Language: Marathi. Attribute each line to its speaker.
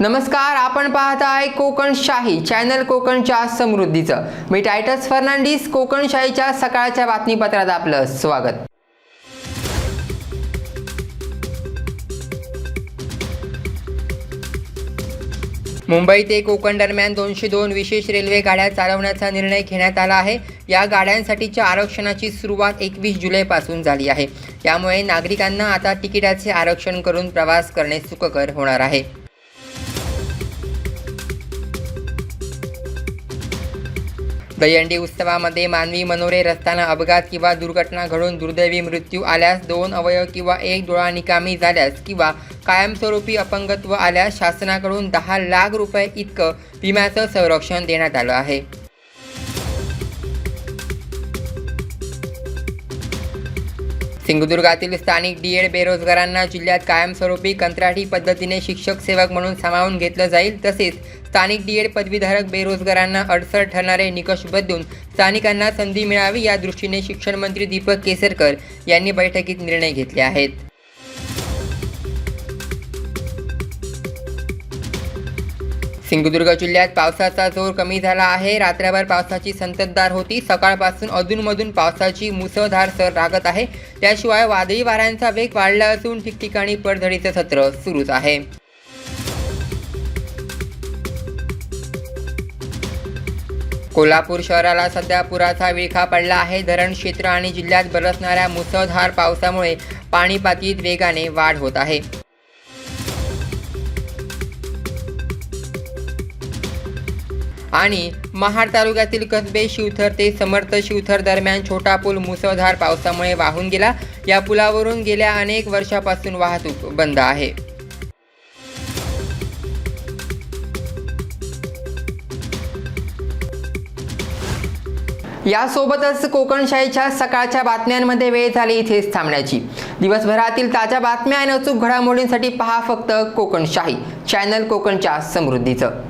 Speaker 1: नमस्कार आपण पाहत आहे कोकणशाही चॅनल कोकणच्या समृद्धीचं. मी टायटस फर्नांडिस कोकणशाहीच्या सकाळच्या बातमीपत्रात आपलं स्वागत. मुंबई ते कोकण दरम्यान दोनशे दोन विशेष रेल्वे गाड्या चालवण्याचा निर्णय घेण्यात आला आहे. या गाड्यांसाठीच्या आरक्षणाची सुरुवात एकवीस जुलैपासून झाली आहे. त्यामुळे नागरिकांना आता तिकिटाचे आरक्षण करून प्रवास करणे सुखकर होणार आहे. दहीहंडी उत्सवामध्ये मानवी मनोरे रस्त्यानं अपघात किंवा दुर्घटना घडून दुर्दैवी मृत्यू आल्यास दोन अवयव किंवा एक डोळा निकामी झाल्यास किंवा कायमस्वरूपी अपंगत्व आल्यास शासनाकडून दहा लाख रुपये इतकं विम्याचं संरक्षण देण्यात आलं आहे. सिंधुदुर्गातील स्थानिक डी एड बेरोजगारांना जिल्ह्यात कायमस्वरूपी कंत्राटी पद्धतीने शिक्षक सेवक म्हणून सामावून घेतलं जाईल. तसेच स्थानिक डी एड पदवीधारक बेरोजगारांना अडसर ठरणारे निकष बदलून स्थानिकांना संधी मिळावी या दृष्टीने शिक्षण मंत्री दीपक केसरकर यांनी बैठकीत निर्णय घेतले आहेत. सिंधुदुर्ग जिल्ह्यात पावसाचा जोर कमी झाला आहे. रात्रभर पावसाची संततधार होती. सकाळपासून अधूनमधून पावसाची मुसळधार सर लागत आहे. त्याशिवाय वादळी वाऱ्यांचा वेग वाढला असून ठिकठिकाणी पडझडीचं सत्र सुरूच आहे. कोल्हापूर शहराला सध्या पुराचा विळखा पडला आहे. धरण क्षेत्र आणि जिल्ह्यात बरसणाऱ्या मुसळधार पावसामुळे पाणी पातळीत वेगाने वाढ होत आहे. आणि महाड तालुक्यातील कसबे शिवथर ते समर्थ शिवथर दरम्यान छोटा पूल मुसळधार पावसामुळे वाहून गेला. या पुलावरून गेल्या अनेक वर्षापासून वाहतूक बंद आहे. यासोबतच कोकणशाहीच्या सकाळच्या बातम्यांमध्ये वेळ झाली इथेच थांबण्याची. दिवसभरातील ताज्या बातम्या आणि अचूक घडामोडींसाठी पहा फक्त कोकणशाही चॅनल कोकणच्या समृद्धीचं.